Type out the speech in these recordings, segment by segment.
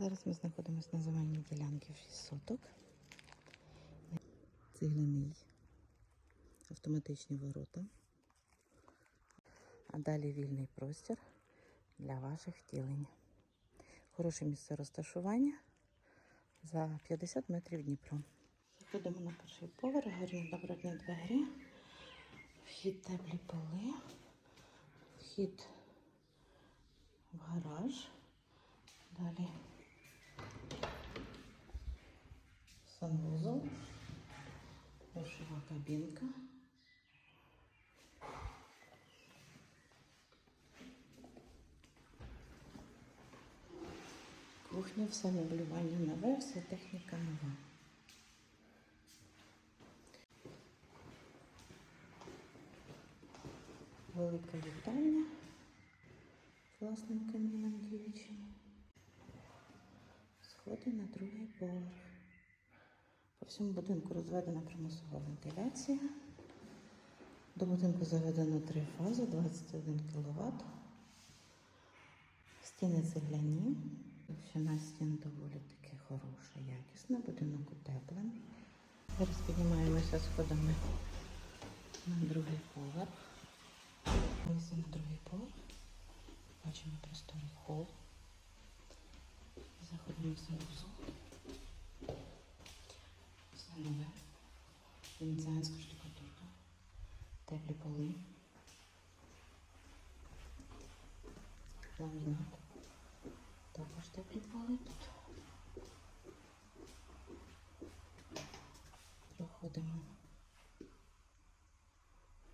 Зараз ми знаходимося на земельній ділянці в 6 соток. Цегляний автоматичні ворота. А далі вільний простір для ваших втілень. Хороше місце розташування за 50 метрів Дніпро. Заходимо на перший поверх, гарні добротні двері, вхід теплі поли, вхід в гараж. Далі санвузол, душова кабінка. Кухня, все меблювання нове, вся техніка нова. Велика вітальня з власним каміном діючим. Сходи на другий поверх. Всьому будинку розведена примусова вентиляція. До будинку заведено три фази, 21 кВт. Стіни цегляні. Товщина стін доволі таки хороша, якісна. Будинок утеплений. Зараз піднімаємося сходами на другий поверх. Ось на другий поверх. Бачимо просторий хол. Заходимо в санузел. Нове. Венеціанська штукатурка. Теплі поли. Ламінат. Також теплі поли тут. Проходимо.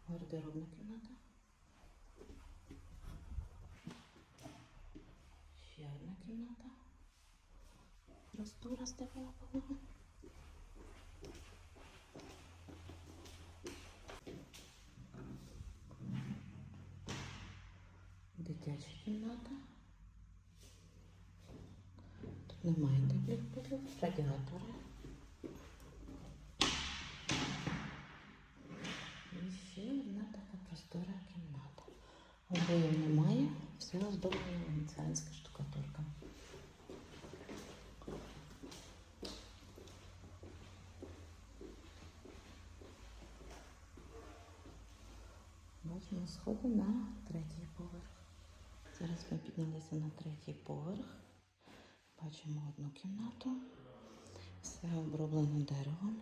Гардеробна кімната. Ще одна кімната. Простора з теплого полога. Дитяча кімната. Тут немає теплих полів, радіатори. І ще одна така простора кімната. Обоїв немає, все оздоблена венеціанська штукатурка. Бачимо сходи на третій поверх. Зараз ми піднялися на третій поверх. Бачимо одну кімнату. Все оброблено деревом.